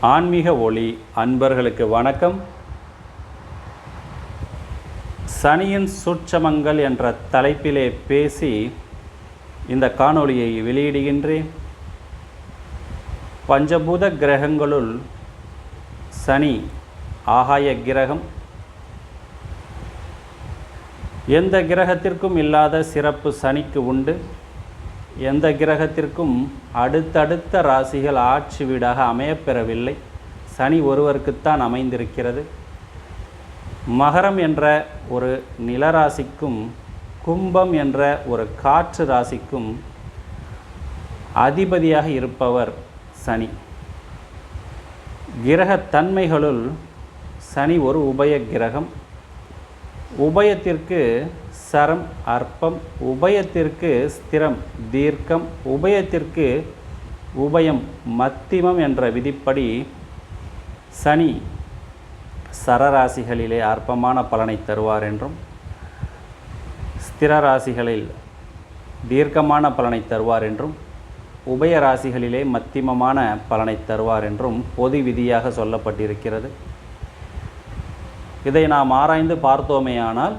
ஆன்மீக ஒளி அன்பர்களுக்கு வணக்கம். சனியின் சூட்சமங்கள் என்ற தலைப்பிலே பேசி இந்த காணொளியை வெளியிடுகின்றேன். பஞ்சபூத கிரகங்களுள் சனி ஆகாய கிரகம். எந்த கிரகத்திற்கும் இல்லாத சிறப்பு சனிக்கு உண்டு. எந்த கிரகத்திற்கும் அடுத்தடுத்த ராசிகள் ஆட்சி வீடாக அமையப்பெறவில்லை. சனி ஒருவருக்குத்தான் அமைந்திருக்கிறது. மகரம் என்ற ஒரு நிலராசிக்கும் கும்பம் என்ற ஒரு காற்று ராசிக்கும் அதிபதியாக இருப்பவர் சனி. கிரகத்தன்மைகளுள் சனி ஒரு உபய கிரகம். உபயத்திற்கு சரம் அற்பம் உபயத்திற்கு ஸ்திரம் தீர்க்கம் உபயத்திற்கு உபயம் மத்திமம் என்ற விதிப்படி சனி சரராசிகளிலே அற்பமான பலனை தருவார் என்றும் ஸ்திர ராசிகளில் தீர்க்கமான பலனை தருவார் என்றும் உபய ராசிகளிலே மத்திமமான பலனை தருவார் என்றும் பொது விதியாக சொல்லப்பட்டிருக்கிறது. இதை நாம் ஆராய்ந்து பார்த்தோமேயானால்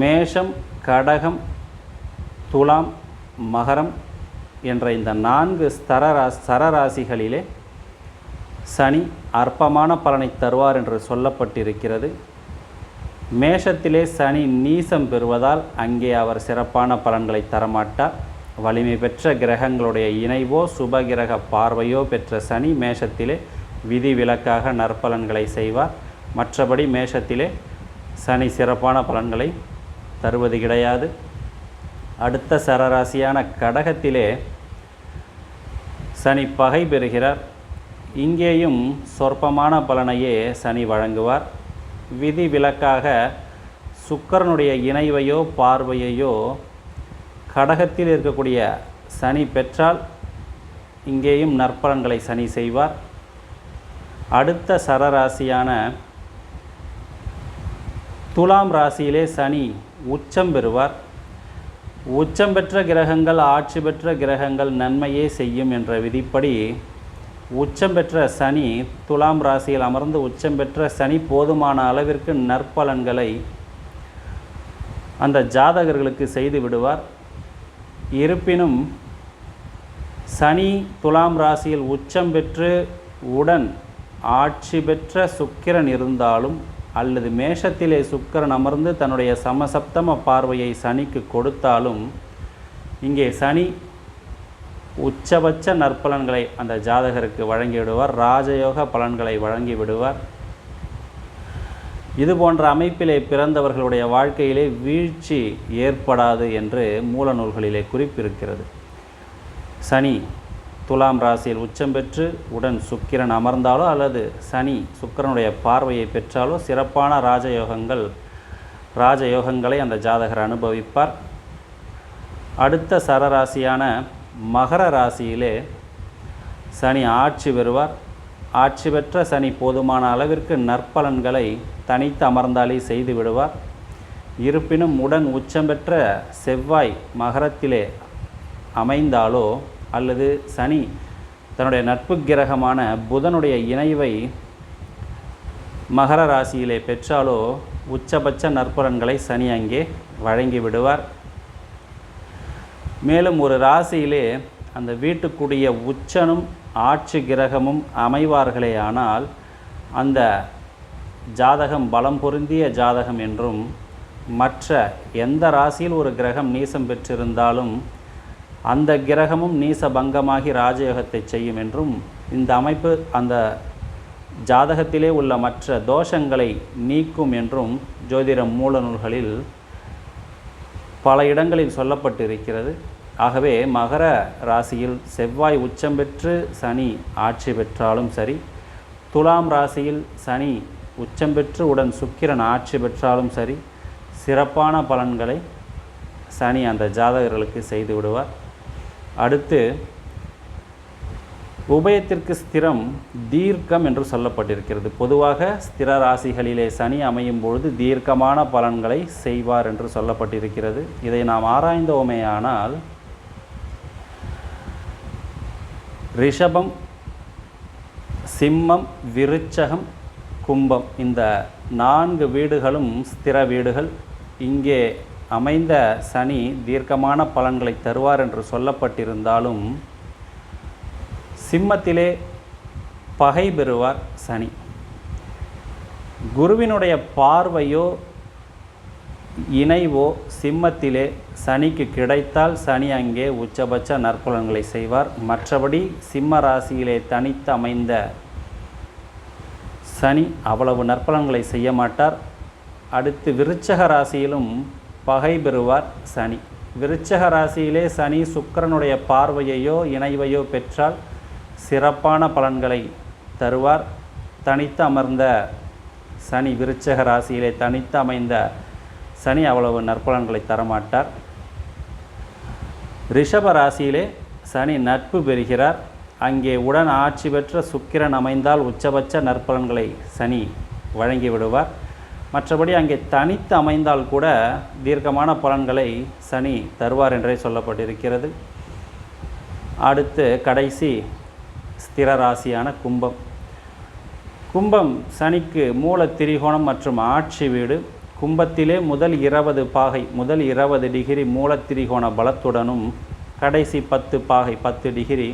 மேஷம் கடகம் துலாம் மகரம் என்ற இந்த நான்கு ஸ்தரரா சரராசிகளிலே சனி அற்பமான பலனை தருவார் என்று சொல்லப்பட்டிருக்கிறது. மேஷத்திலே சனி நீசம் பெறுவதால் அங்கே அவர் சிறப்பான பலன்களை தரமாட்டார். வலிமை பெற்ற கிரகங்களுடைய இணைவோ சுபகிரக பார்வையோ பெற்ற சனி மேஷத்திலே விதி விலக்காக நற்பலன்களை செய்வார். மற்றபடி மேஷத்திலே சனி சிறப்பான பலன்களை தருவது கிடையாது. அடுத்த சரராசியான கடகத்திலே சனி பகை பெறுகிறார். இங்கேயும் சொற்பமான பலனையே சனி வழங்குவார். விதி விலக்காக சுக்கரனுடைய இணைவையோ பார்வையையோ கடகத்தில் இருக்கக்கூடிய சனி பெற்றால் இங்கேயும் நற்பலன்களை சனி செய்வார். அடுத்த சரராசியான துலாம் ராசியிலே சனி உச்சம் பெறுவார். உச்சம் பெற்ற கிரகங்கள் ஆட்சி பெற்ற கிரகங்கள் நன்மையே செய்யும் என்ற விதிப்படி உச்சம் பெற்ற சனி துலாம் ராசியில் அமர்ந்து உச்சம் பெற்ற சனி போதுமான அளவிற்கு நற்பலன்களை அந்த ஜாதகர்களுக்கு செய்து விடுவார். இருப்பினும் சனி துலாம் ராசியில் உச்சம் பெற்று உடன் ஆட்சி பெற்ற சுக்கிரன் இருந்தாலும் அல்லது மேஷத்திலே சுக்கிரன் அமர்ந்து தன்னுடைய சமசப்தம பார்வையை சனிக்கு கொடுத்தாலும் இங்கே சனி உச்சபட்ச நற்பலன்களை அந்த ஜாதகருக்கு வழங்கிவிடுவார். ராஜயோக பலன்களை வழங்கி விடுவார் இது போன்ற அமைப்பிலே பிறந்தவர்களுடைய வாழ்க்கையிலே வீழ்ச்சி ஏற்படாது என்று மூல நூல்களிலே குறிப்பிருக்கிறது. சனி துலாம் ராசியில் உச்சம் பெற்று உடன் சுக்கிரன் அமர்ந்தாலோ அல்லது சனி சுக்கிரனுடைய பார்வையை பெற்றாலோ சிறப்பான ராஜயோகங்கள் ராஜயோகங்களை அந்த ஜாதகர் அனுபவிப்பார். அடுத்த சரராசியான மகர ராசியிலே சனி ஆட்சி பெறுவார். ஆட்சி பெற்ற சனி போதுமான அளவிற்கு நற்பலன்களை தனித்து அமர்ந்தாலே செய்து விடுவார். இருப்பினும் உடன் உச்சம் பெற்ற செவ்வாய் மகரத்திலே அமைந்தாலோ அல்லது சனி தன்னுடைய நட்பு கிரகமான புதனுடைய இணைவை மகர ராசியிலே பெற்றாலோ உச்சபட்ச நற்பலன்களை சனி அங்கே வழங்கி விடுவார். மேலும் ஒரு ராசியிலே அந்த வீட்டுக்குடிய உச்சனும் ஆட்சி கிரகமும் அமைவார்களே ஆனால் அந்த ஜாதகம் பலம் பொருந்திய ஜாதகம் என்றும் மற்ற எந்த ராசியில் ஒரு கிரகம் நீசம் பெற்றிருந்தாலும் அந்த கிரகமும் நீச பங்கமாகி ராஜயோகத்தை செய்யும் என்றும் இந்த அமைப்பு அந்த ஜாதகத்திலே உள்ள மற்ற தோஷங்களை நீக்கும் என்றும் ஜோதிடம் மூல நூல்களில் பல இடங்களில் சொல்லப்பட்டு இருக்கிறது ஆகவே மகர ராசியில் செவ்வாய் உச்சம் பெற்று சனி ஆட்சி பெற்றாலும் சரி துலாம் ராசியில் சனி உச்சம் பெற்று உடன் சுக்கிரன் ஆட்சி பெற்றாலும் சரி சிறப்பான பலன்களை சனி அந்த ஜாதகர்களுக்கு செய்து விடுவார். அடுத்து உபயத்திற்கு ஸ்திரம் தீர்க்கம் என்று சொல்லப்பட்டிருக்கிறது. பொதுவாக ஸ்திர ராசிகளிலே சனி அமையும் பொழுது தீர்க்கமான பலன்களை செய்வார் என்று சொல்லப்பட்டிருக்கிறது. இதை நாம் ஆராய்ந்தோமேயானால் ரிஷபம் சிம்மம் விருச்சகம் கும்பம் இந்த நான்கு வீடுகளும் ஸ்திர வீடுகள். இங்கே அமைந்த சனி தீர்க்கமான பலன்களை தருவார் என்று சொல்லப்பட்டிருந்தாலும் சிம்மத்திலே பகை பெறுவார் சனி. குருவினுடைய பார்வையோ இணைவோ சிம்மத்திலே சனிக்கு கிடைத்தால் சனி அங்கே உச்சபட்ச நற்பலன்களை செய்வார். மற்றபடி சிம்ம ராசியிலே தனித்து அமைந்த சனி அவ்வளவு நற்பலன்களை செய்ய மாட்டார். அடுத்து விருச்சக ராசியிலும் பகை பெறுவார் சனி. விருச்சக ராசியிலே சனி சுக்கிரனுடைய பார்வையையோ இணைவையோ பெற்றால் சிறப்பான பலன்களை தருவார். தனித்து அமர்ந்த சனி விருச்சக ராசியிலே தனித்து அமைந்த சனி அவ்வளவு நற்பலன்களை தரமாட்டார். ரிஷப ராசியிலே சனி நட்பு பெறுகிறார். அங்கே உடன் ஆட்சி பெற்ற சுக்கிரன் அமைந்தால் உச்சபட்ச நற்பலன்களை சனி வழங்கி விடுவார் மற்றபடி அங்கே தனித்து அமைந்தால் கூட தீர்க்கமான பலன்களை சனி தருவார் என்றே சொல்லப்பட்டிருக்கிறது. அடுத்து கடைசி ஸ்திர ராசியான கும்பம். கும்பம் சனிக்கு மூல திரிகோணம் மற்றும் ஆட்சி வீடு. கும்பத்திலே முதல் இருபது பாகை முதல் இருபது டிகிரி மூல திரிகோண பலத்துடனும் கடைசி பத்து பாகை பத்து டிகிரி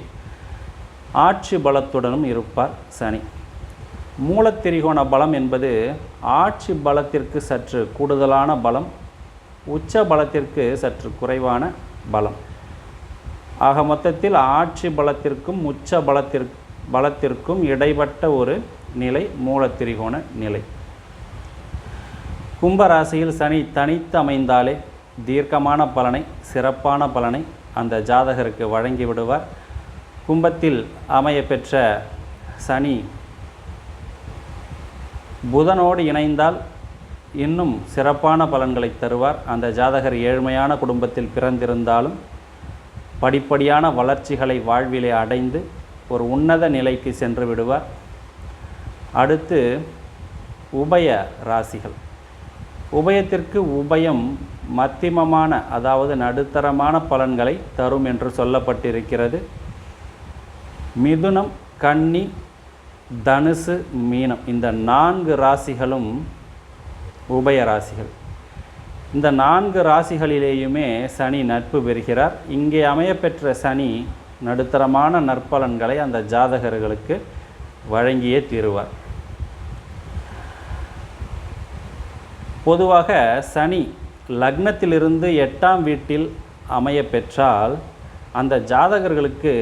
ஆட்சி பலத்துடனும் இருப்பார் சனி. மூலத்திரிகோண பலம் என்பது ஆட்சி பலத்திற்கு சற்று கூடுதலான பலம் உச்ச பலத்திற்கு சற்று குறைவான பலம். ஆக மொத்தத்தில் ஆட்சி பலத்திற்கும் உச்ச பலத்திற்கு பலத்திற்கும் இடைப்பட்ட ஒரு நிலை மூலத்திரிகோண நிலை. கும்பராசியில் சனி தனித்து அமைந்தாலே தீர்க்கமான பலனை சிறப்பான பலனை அந்த ஜாதகருக்கு வழங்கி விடுவார். கும்பத்தில் அமைய பெற்ற சனி புதனோடு இணைந்தால் இன்னும் சிறப்பான பலன்களை தருவார். அந்த ஜாதகர் ஏழ்மையான குடும்பத்தில் பிறந்திருந்தாலும் படிப்படியான வளர்ச்சிகளை வாழ்விலே அடைந்து ஒரு உன்னத நிலைக்கு சென்று விடுவார். அடுத்து உபய ராசிகள். உபயத்திற்கு உபயம் மத்திமமான அதாவது நடுத்தரமான பலன்களை தரும் என்று சொல்லப்பட்டிருக்கிறது. மிதுனம் கன்னி தனுசு மீனம். இந்த நான்கு ராசிகளும் உபய ராசிகள். இந்த நான்கு ராசிகளிலேயுமே சனி நட்பு பெறுகிறார். இங்கே அமையப்பெற்ற சனி நடுத்தரமான நற்பலன்களை அந்த ஜாதகர்களுக்கு வழங்கியே தீருவார். பொதுவாக சனி லக்னத்திலிருந்து எட்டாம் வீட்டில் அமைய பெற்றால் அந்த ஜாதகர்களுக்கு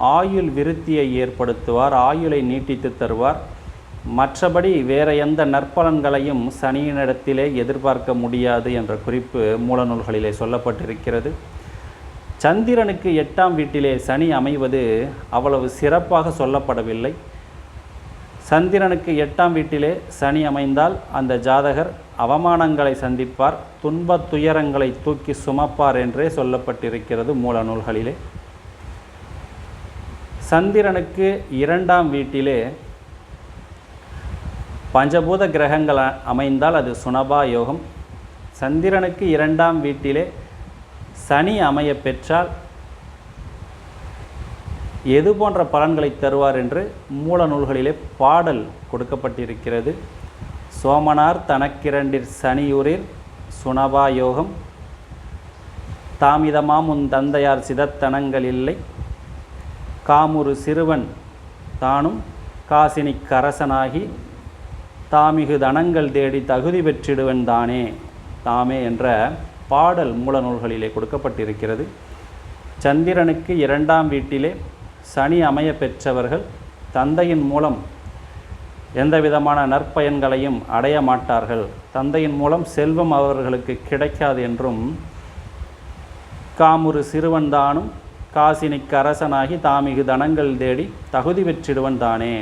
ஆயுள் விருத்தியை ஏற்படுத்துவார் ஆயுளை நீட்டித்து தருவார். மற்றபடி வேறு எந்த நற்பலன்களையும் சனியினிடத்திலே எதிர்பார்க்க முடியாது என்ற குறிப்பு மூலநூல்களிலே சொல்லப்பட்டிருக்கிறது. சந்திரனுக்கு எட்டாம் வீட்டிலே சனி அமைவது அவ்வளவு சிறப்பாக சொல்லப்படவில்லை. சந்திரனுக்கு எட்டாம் வீட்டிலே சனி அமைந்தால் அந்த ஜாதகர் அவமானங்களை சந்திப்பார் துன்பத் துயரங்களை தூக்கி சுமப்பார் என்றே சொல்லப்பட்டிருக்கிறது மூல நூல்களிலே சந்திரனுக்கு இரண்டாம் வீட்டிலே பஞ்சபூத கிரகங்கள் அமைந்தால் அது சுனபா யோகம். சந்திரனுக்கு இரண்டாம் வீட்டிலே சனி அமைய பெற்றால் எது போன்ற பலன்களை தருவார் என்று மூல நூல்களிலே பாடல் கொடுக்கப்பட்டிருக்கிறது. சோமனார் தனக்கிரண்டிற் சனியூரில் சுனபா யோகம். தாமிதமாம் உன் தந்தையார் சிதத்தனங்கள் இல்லை காமுறு சிறுவன் தானும் காசினி கரசனாகி தாமிகு தனங்கள் தேடி தகுதி பெற்றிடுவன் தானே தாமே என்ற பாடல் மூல நூல்களிலே கொடுக்கப்பட்டிருக்கிறது. சந்திரனுக்கு இரண்டாம் வீட்டிலே சனி அமைய பெற்றவர்கள் தந்தையின் மூலம் எந்த விதமான நற்பயன்களையும் அடைய மாட்டார்கள். தந்தையின் மூலம் செல்வம் அவர்களுக்கு கிடைக்காது என்றும் காமுறு சிறுவன்தானும் காசினிக்கு அரசனாகி தாமிகு தனங்கள் தேடி தகுதி பெற்றிடுவன் தானே.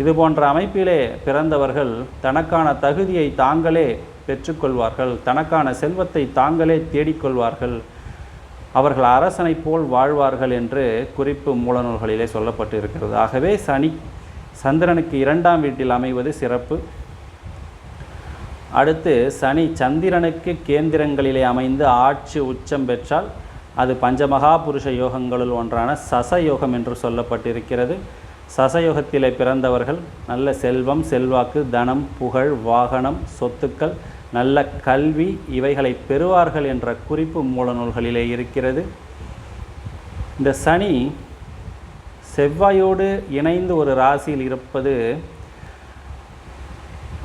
இது போன்ற அமைப்பிலே பிறந்தவர்கள் தனக்கான தகுதியை தாங்களே பெற்றுக்கொள்வார்கள். தனக்கான செல்வத்தை தாங்களே தேடிக்கொள்வார்கள். அவர்கள் அரசனைப் போல் வாழ்வார்கள் என்று குறிப்பு மூலநூல்களிலே சொல்லப்பட்டு இருக்கிறது ஆகவே சனி சந்திரனுக்கு இரண்டாம் வீட்டில் அமைவது சிறப்பு. அடுத்து சனி சந்திரனுக்கு கேந்திரங்களிலே அமைந்து ஆட்சி உச்சம் பெற்றால் அது பஞ்சமகா புருஷ யோகங்களுள் ஒன்றான சச யோகம் என்று சொல்லப்பட்டிருக்கிறது. சசயோகத்திலே பிறந்தவர்கள் நல்ல செல்வம் செல்வாக்கு தனம் புகழ் வாகனம் சொத்துக்கள் நல்ல கல்வி இவைகளை பெறுவார்கள் என்ற குறிப்பு மூல நூல்களிலே இருக்கிறது. இந்த சனி செவ்வாயோடு இணைந்து ஒரு ராசியில் இருப்பது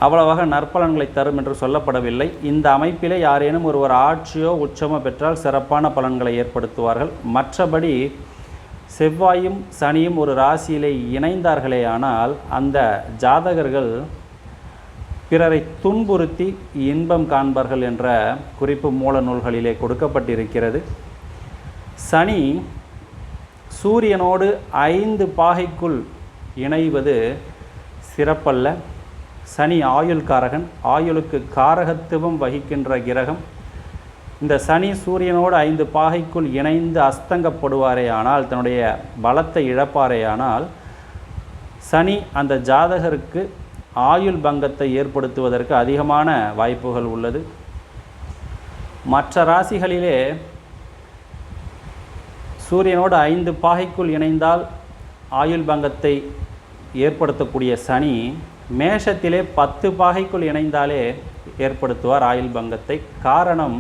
அவ்வளவாக நற்பலன்களை தரும் என்று சொல்லப்படவில்லை. இந்த அமைப்பிலே யாரேனும் ஒருவர் ஆட்சியோ உச்சமோ பெற்றால் சிறப்பான பலன்களை ஏற்படுத்துவார்கள். மற்றபடி செவ்வாயும் சனியும் ஒரு ராசியிலே இணைந்தார்களே ஆனால் அந்த ஜாதகர்கள் பிறரை துன்புறுத்தி இன்பம் காண்பார்கள் என்ற குறிப்பு மூல நூல்களிலே கொடுக்கப்பட்டிருக்கிறது. சனி சூரியனோடு ஐந்து பாகைக்குள் இணைவது சிறப்பல்ல. சனி ஆயுள் காரகன் ஆயுளுக்கு காரகத்துவம் வகிக்கின்ற கிரகம். இந்த சனி சூரியனோடு ஐந்து பாகைக்குள் இணைந்து அஸ்தங்கப்படுவாரே ஆனால் தன்னுடைய பலத்தை இழப்பாரே ஆனால் சனி அந்த ஜாதகருக்கு ஆயுள் பங்கத்தை ஏற்படுத்துவதற்கு அதிகமான வாய்ப்புகள் உள்ளது. மற்ற ராசிகளிலே சூரியனோடு ஐந்து பாகைக்குள் இணைந்தால் ஆயுள் பங்கத்தை ஏற்படுத்தக்கூடிய சனி மேஷத்திலே பத்து பாகைக்குள் இணைந்தாலே ஏற்படுத்துவார் ஆயுள் பங்கத்தை. காரணம்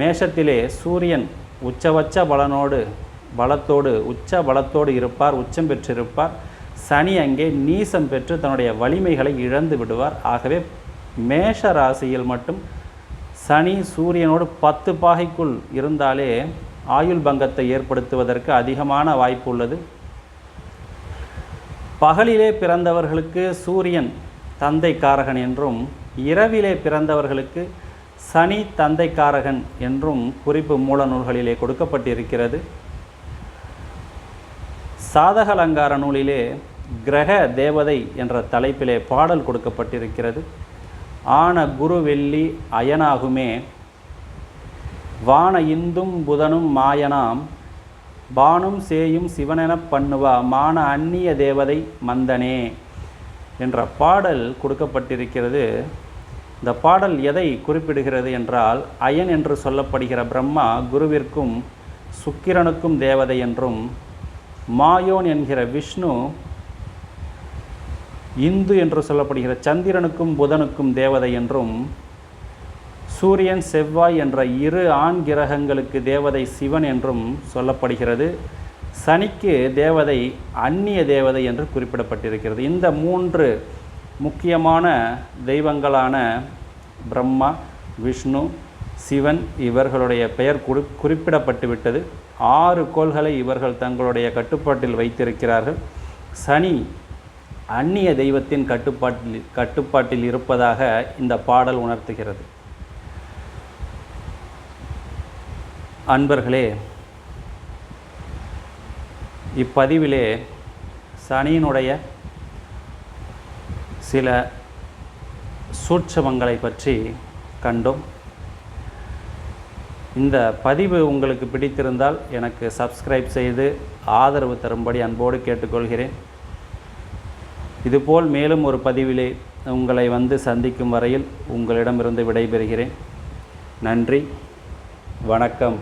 மேஷத்திலே சூரியன் உச்சபட்ச பலனோடு பலத்தோடு உச்ச பலத்தோடு இருப்பார் உச்சம் பெற்றிருப்பார். சனி அங்கே நீசம் பெற்று தன்னுடைய வலிமைகளை இழந்து விடுவார். ஆகவே மேஷ ராசியில் மட்டும் சனி சூரியனோடு பத்து பாகைக்குள் இருந்தாலே ஆயுள் பங்கத்தை ஏற்படுத்துவதற்கு அதிகமான வாய்ப்பு உள்ளது. பகலிலே பிறந்தவர்களுக்கு சூரியன் தந்தை காரகன் என்றும் இரவிலே பிறந்தவர்களுக்கு சனி தந்தை காரகன் என்றும் குறிப்பு மூல நூல்களிலே கொடுக்கப்பட்டிருக்கிறது. சாதக அலங்கார நூலிலே கிரக தேவதை என்ற தலைப்பிலே பாடல் கொடுக்கப்பட்டிருக்கிறது. ஆன குரு வெள்ளி அயனாகுமே வான இந்தும் புதனும் மாயனாம் பானும் சேயும் சிவனெனப் பண்ணுவா மான அந்நிய தேவதை மந்தனே. என்ற பாடல் கொடுக்கப்பட்டிருக்கிறது. இந்த பாடல் எதை குறிப்பிடுகிறது என்றால் அயன் என்று சொல்லப்படுகிற பிரம்மா குருவிற்கும் சுக்கிரனுக்கும் தேவதை என்றும் மாயோன் என்கிற விஷ்ணு இந்து என்று சொல்லப்படுகிற சந்திரனுக்கும் புதனுக்கும் தேவதை என்றும் சூரியன் செவ்வாய் என்ற இரு ஆண் கிரகங்களுக்கு தேவதை சிவன் என்றும் சொல்லப்படுகிறது. சனிக்கு தேவதை அந்நிய தேவதை என்று குறிப்பிடப்பட்டிருக்கிறது. இந்த மூன்று முக்கியமான தெய்வங்களான பிரம்மா விஷ்ணு சிவன் இவர்களுடைய பெயர் குறி குறிப்பிடப்பட்டு விட்டது ஆறு கோள்களை இவர்கள் தங்களுடைய கட்டுப்பாட்டில் வைத்திருக்கிறார்கள். சனி அந்நிய தெய்வத்தின் கட்டுப்பாட்டில் கட்டுப்பாட்டில் இருப்பதாக இந்த பாடல் உணர்த்துகிறது. அன்பர்களே இப்பதிவிலே சனியினுடைய சில சூட்சமங்களை பற்றி கண்டோம். இந்த பதிவு உங்களுக்கு பிடித்திருந்தால் எனக்கு சப்ஸ்கிரைப் செய்து ஆதரவு தரும்படி அன்போடு கேட்டுக்கொள்கிறேன். இதுபோல் மேலும் ஒரு பதிவிலே உங்களை வந்து சந்திக்கும் வரையில் உங்களிடமிருந்து விடைபெறுகிறேன். நன்றி வணக்கம்.